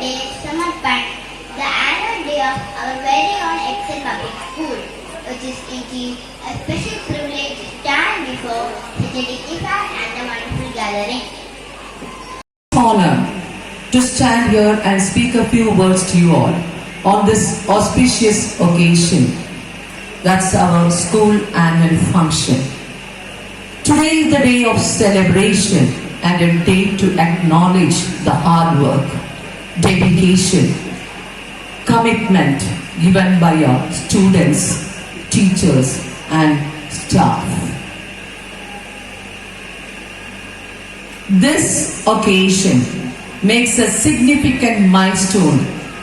Day Fun, the annual day of our very own Excel Public School, which is indeed a special privilege to stand before such a dignified and a wonderful gathering. honor to stand here and speak a few words to you all on this auspicious occasion. That's our school annual function. Today is the day of celebration and a day to acknowledge the hard work, dedication, commitment given by our students, teachers, and staff. This occasion makes a significant milestone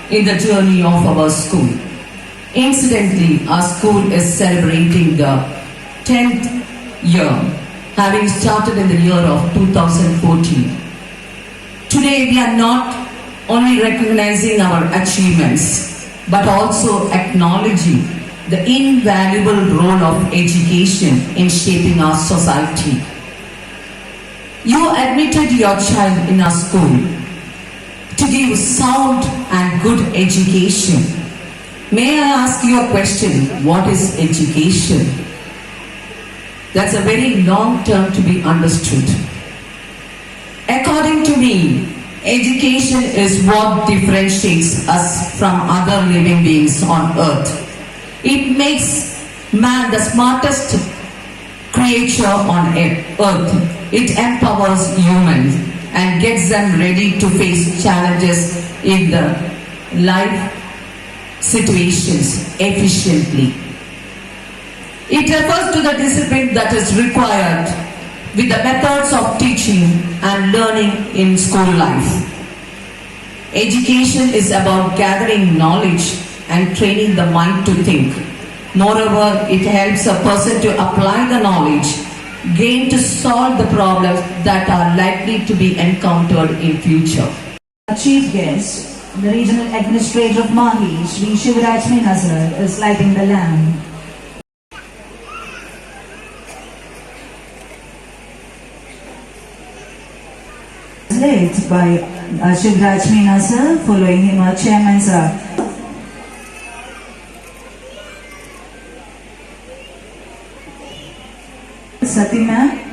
in the journey of our school. Incidentally, our school is celebrating the 10th year, having started in the year of 2014. Today, we are not only recognizing our achievements, but also acknowledging the invaluable role of education in shaping our society. You admitted your child in our school to give sound and good education. May I ask you a question? What is education? That's a very long term to be understood. According to me, education is what differentiates us from other living beings on earth. It makes man the smartest creature on earth. It empowers humans and gets them ready to face challenges in the life situations efficiently. It refers to the discipline that is required with the methods of teaching and learning in school life. Education is about gathering knowledge and training the mind to think. Moreover, it helps a person to apply the knowledge gained to solve the problems that are likely to be encountered in future. Our chief guest, the regional administrator of Mahi, Sri Shivraj Nazar, is lighting the lamp. Led by uh, Shivraj Nazar, following him our chairman sir. Sati ma'am.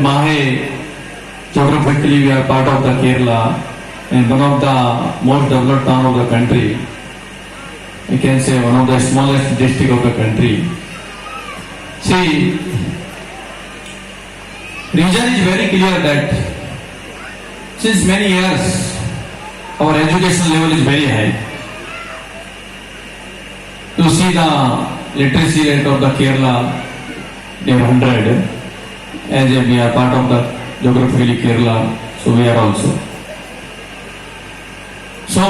Mahe, geographically we are part of the Kerala and one of the most developed town of the country. I can say one of the smallest district of the country. See, reason is very clear that since many years our education level is very high. You see the literacy rate of the Kerala, they have 100 as we are part of the geographically Kerala, so we are also. So,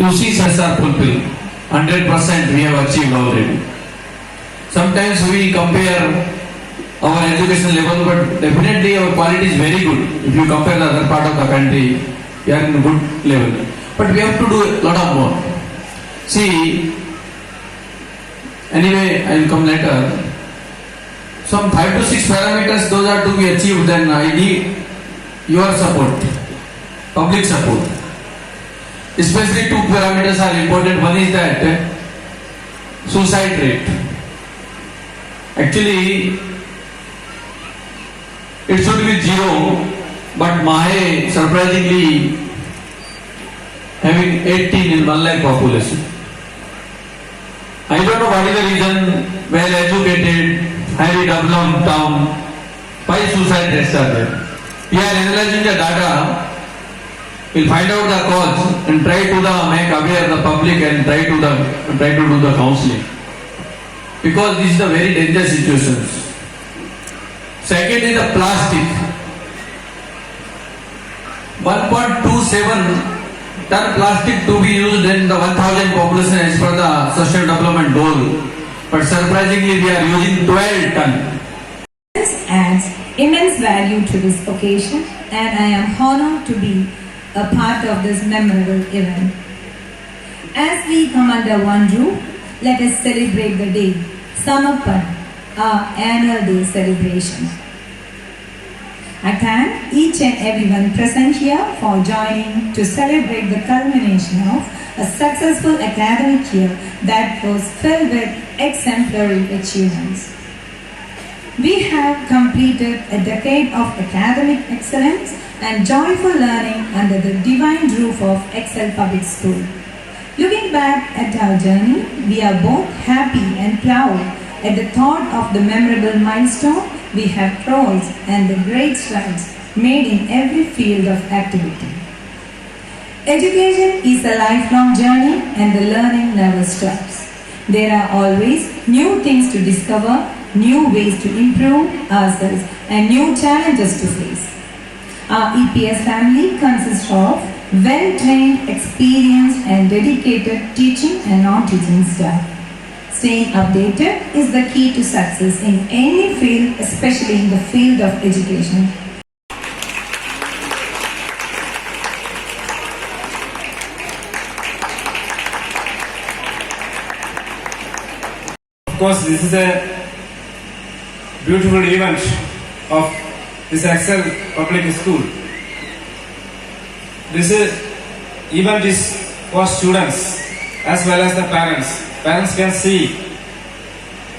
you see are fulfilled. Hundred percent we have achieved already. Sometimes we compare our education level, but definitely our quality is very good. If you compare the other part of the country, we are in good level. But we have to do a lot of more. See, anyway, I will come later some five to six parameters those are to be achieved then i need your support public support especially two parameters are important one is that uh, suicide rate actually it should be zero but mahe surprisingly having 18 in 1 lakh population I don't know what is the reason, well educated, highly developed town, why suicide rates are there. We are analyzing the data, we'll find out the cause and try to the make aware the public and try to the try to do the counseling. Because this is a very dangerous situation. Second is the plastic. 1.27 ton plastic to be used in the 1000 population as per the sustainable development goal. But surprisingly, we are using 12 ton. This adds immense value to this occasion and I am honored to be a part of this memorable event. As we come under one roof, let us celebrate the day, Samapan, our annual day celebration. I thank each and everyone present here for joining to celebrate the culmination of a successful academic year that was filled with exemplary achievements. We have completed a decade of academic excellence and joyful learning under the divine roof of Excel Public School. Looking back at our journey, we are both happy and proud at the thought of the memorable milestone we have crossed and the great strides made in every field of activity. Education is a lifelong journey and the learning never stops. There are always new things to discover, new ways to improve ourselves, and new challenges to face. Our EPS family consists of well trained, experienced, and dedicated teaching and non teaching staff. Staying updated is the key to success in any field, especially in the field of education. Of course, this is a beautiful event of this Excel Public School. This is, event is for students as well as the parents. Parents can see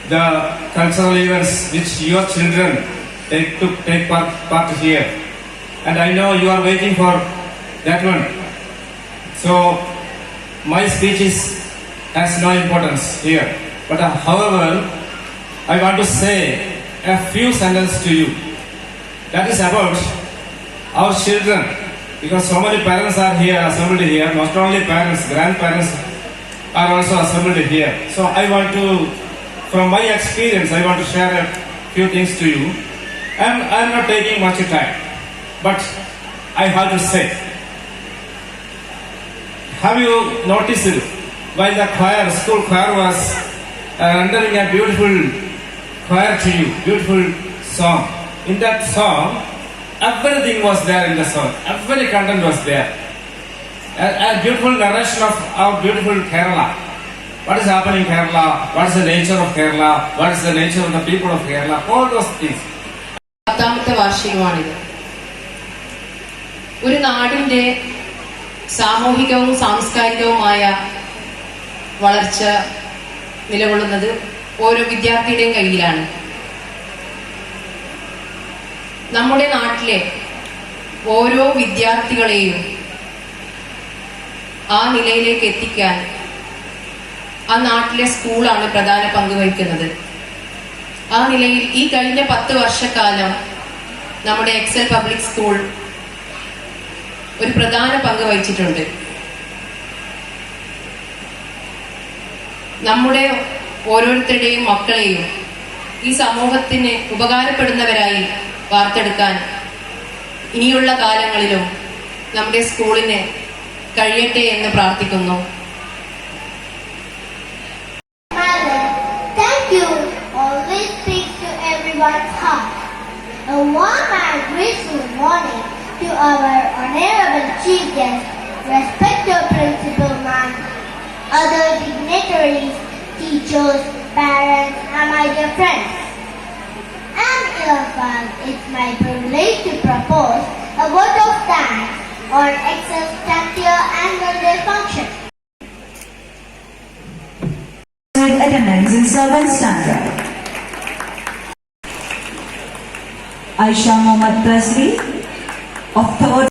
the cultural events which your children take to take part, part here. And I know you are waiting for that one. So my speech is has no importance here. But uh, however, I want to say a few sentences to you. That is about our children. Because so many parents are here, assembled here. Not only parents, grandparents are also assembled here. So I want to, from my experience, I want to share a few things to you. I'm, I'm not taking much time. But I have to say, have you noticed while the choir, school choir was uh, rendering a beautiful choir to you, beautiful song. In that song, everything was there in the song. Every content was there. A, a beautiful narration of our beautiful Kerala. What is happening in Kerala? What is the nature of Kerala? What is the nature of the people of Kerala? All those things. പത്താമത്തെ വാർഷികമാണിത് ഒരു നാടിന്റെ സാമൂഹികവും സാംസ്കാരികവുമായ വളർച്ച നിലകൊള്ളുന്നത് ഓരോ വിദ്യാർത്ഥിയുടെയും കയ്യിലാണ്. നമ്മുടെ നാട്ടിലെ ഓരോ വിദ്യാർത്ഥികളെയും ആ നിലയിലേക്ക് എത്തിക്കാൻ ആ നാട്ടിലെ സ്കൂളാണ് പ്രധാന പങ്ക് വഹിക്കുന്നത്. ആ നിലയിൽ ഈ കഴിഞ്ഞ പത്ത് വർഷക്കാലം നമ്മുടെ എക്സൽ പബ്ലിക് സ്കൂൾ ഒരു പ്രധാന പങ്ക് വഹിച്ചിട്ടുണ്ട്. നമ്മുടെ ഓരോരുത്തരുടെയും മക്കളെയും ഈ സമൂഹത്തിന് ഉപകാരപ്പെടുന്നവരായി വാർത്തെടുക്കാൻ ഇനിയുള്ള കാലങ്ങളിലും നമ്മുടെ സ്കൂളിന് കഴിയട്ടെ എന്ന് പ്രാർത്ഥിക്കുന്നു. Other dignitaries teachers, parents, and my dear friends. And Ilafan, it's my privilege to propose a vote of thanks Excel's 10th year annual day function. Attendance in seventh standard. Aisha Mohammad Presley of third.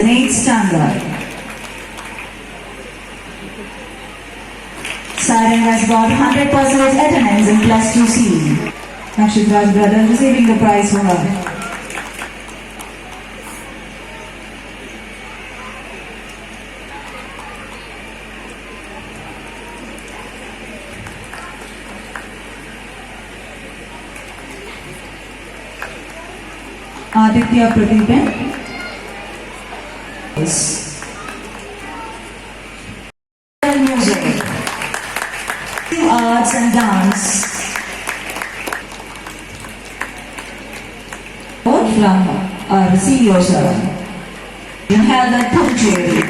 in Eighth standard. Got 100% attendance in plus 2C. Nakshit brother receiving the prize for her. Aditya Pradeepan. Yes. Receive your sir. held at Puducherry.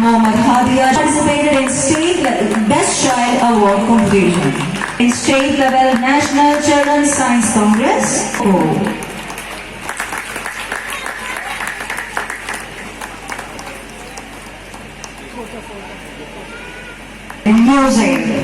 Mohammad Hadia participated in state Best Child Award competition. In state level National Children's Science Congress. Oh. Music.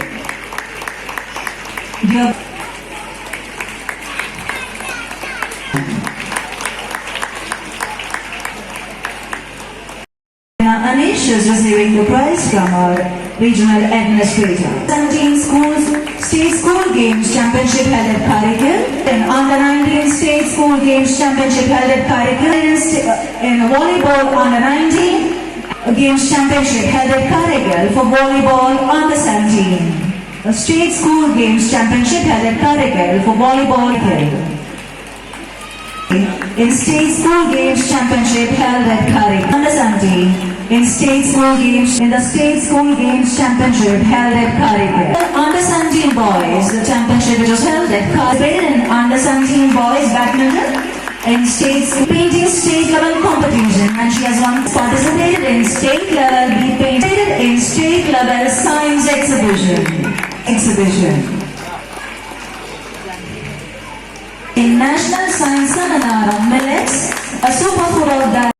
Anish is receiving the prize from our regional administrator. 17 schools, state school games championship held at Karikal. And under 19 state school games championship held at Karikal. In, uh, volleyball under 19 games championship held at Karikal for volleyball under 17. A state school games championship held at Karikal for volleyball. In state school games championship held at Kari under 17. In state school games, in the state school games championship held at Kari. Under 17 boys, the championship which was held at Kari. In under 17 boys badminton. In state painting state level competition and she has once participated in state level painted in state level science exhibition. Exhibition. In National Science Seminar on Millets, a superfood of